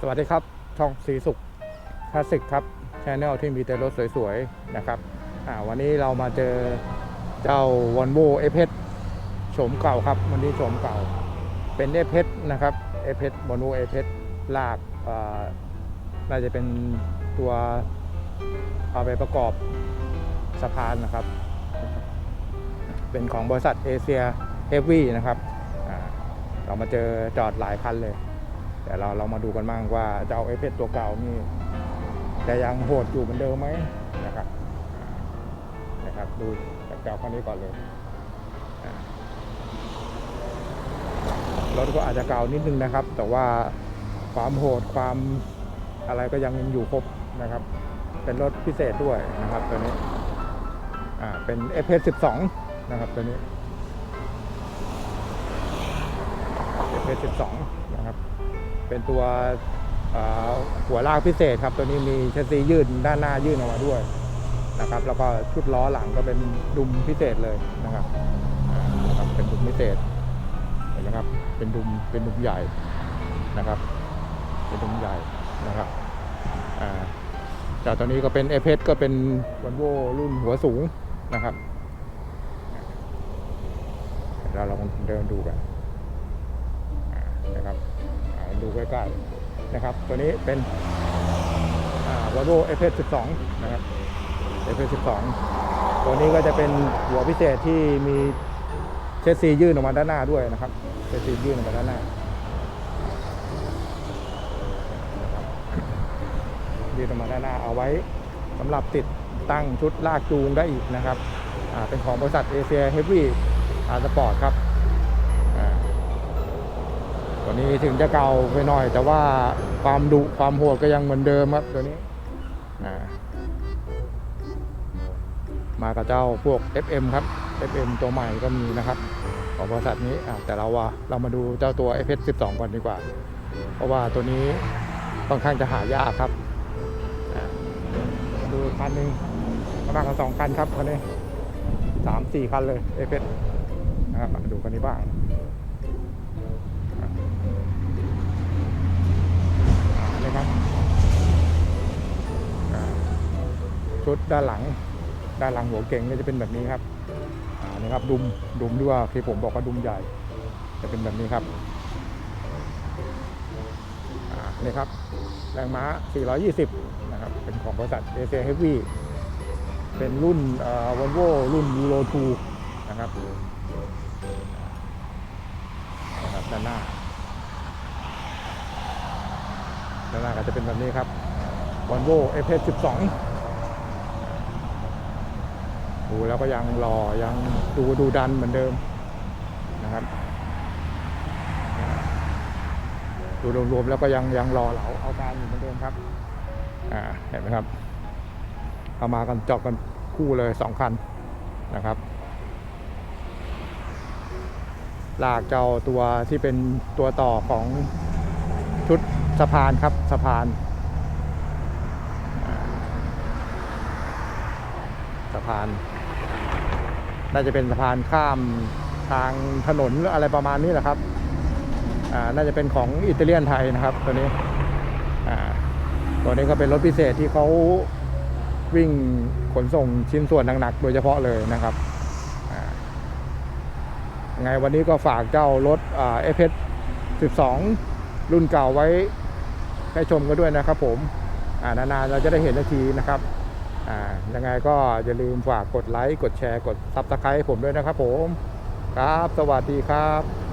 สวัสดีครับ ช่องสีสุขคลาสสิกครับชแนลที่มีแต่รถสวยๆ นะครับวันนี้เรามาเจอเจ้า v o l v o f อโฉมเก่าครับ วันนี้โฉมเก่า เป็น f อนะครับ f อ v o l v o f อลากอาน่าจะเป็นตัวเอาไปประกอบสะพานนะครับ เป็นของบริษัทเอเชียเฮฟวี่นะครับ เรามาเจอจอดหลายคันเลย เดี๋ยวเราเรามาดูกันบ้างว่าเจ้าเอฟเตัวเก่านี่จะยังโหดอยู่เหมือนเดิมไหมนะครับนะครับดูจากเจ้าคันนี้ก่อนเลยรถก็อาจจะเก่านิดนึงนะครับ แต่ว่าความโหดความอะไรก็ยังอยู่ครบนะครับ เป็นรถพิเศษด้วยนะครับตัวนี้อ่าเป็น f อ12 นะครับตัวนี้ f อ12 เป็นตัวหัวลากพิเศษครับ ตัวนี้มีแชสซียืดด้านหน้ายื่นออกมาด้วยนะครับ แล้วก็ชุดล้อหลังก็เป็นดุมพิเศษเลยนะครับนะครับเป็นดุมพิเศษเห็นไหมครับ เป็นดุมเป็นดุมใหญ่นะครับ เป็นดุมใหญ่นะครับอ่าแต่ตอนนี้ก็เป็นเอเพสก็เป็นวันโวรุ่นหัวสูงนะครับเราลองเดินดูกันอ่านะครับ อ่าดู ใกล้ๆนะครับ ตัวนี้เป็นวอลโว่เอฟเอสิบสองนะครับเอฟเอสิบสองตัวนี้ก็จะเป็นหัวพิเศษที่มีเชสซียื่นออกมาด้านหน้าด้วยนะครับเชสซียื่นออกมาด้านหน้ายื่นออกมาด้านหน้าเอาไว้สำหรับติดตั้งชุดลากจูงได้อีกนะครับเป็นของบริษัทเอเชียเฮฟวี่อาร์สปอร์ตครับ ตัวนี้ถึงจะเก่าไปหน่อย แต่ว่าความดุความโหดก็ยังเหมือนเดิมครับตัวนี้มากับเจ้าพวก FM ครับ FM ตัวใหม่ก็มีนะครับ ของบริษัทนี้แต่เราว่าเรามาดูเจ้าตัว f อ12ก่อนดีกว่า เพราะว่าตัวนี้ค่อนข้างจะหายากครับดูคันหนึ่งประมาณสองคันครับคันนี้สามสี่คันเลย f อนะครับดูคันนี้บ้าง ชุดด้านหลัง ด้านหลังหัวเก่งก็จะเป็นแบบนี้ครับอ่านี่ครับดุมดุมที่ว่าที่ผมบอกว่าดุมใหญ่ จะเป็นแบบนี้ครับอ่านี่ครับแรงม้า 420 นะครับ เป็นของบริษัทเอเชียเฮฟวี่เป็นรุ่นวอลโวรุ่นยูโร2นะครับนะครับด้านหน้าด้านหน้าก็จะเป็นแบบนี้ครับ Volvo f อ12 ดูแล้วก็ยังรอยังดูดูดันเหมือนเดิมนะครับดูรวมๆแล้วก็ยังยังรอเหลาเอาการอยู่เหมือนเดิมครับอ่าเห็นไหมครับเอามากันจอกกันคู่เลยสองคันนะครับ ลากเจ้าตัวที่เป็นตัวต่อของชุดสะพานครับสะพานสะพาน น่าจะเป็นสะพานข้ามทางถนนหรืออะไรประมาณนี้แหละครับอ่าน่าจะเป็นของอิตาเลียนไทยนะครับ ตัวนี้อ่าตัวนี้ก็เป็นรถพิเศษที่เขาวิ่งขนส่งชิ้นส่วนหนักๆโดยเฉพาะเลยนะครับไงวันนี้ก็ฝากเจ้ารถเอฟเอส12 รุ่นเก่าไว้ให้ชมกันด้วยนะครับผมนานๆเราจะได้เห็นนาทีนะครับ ยังไงก็อย่าลืมฝากกดไลค์ กดแชร์ กดซับสไครต์ผมด้วยนะครับผม ครับ สวัสดีครับ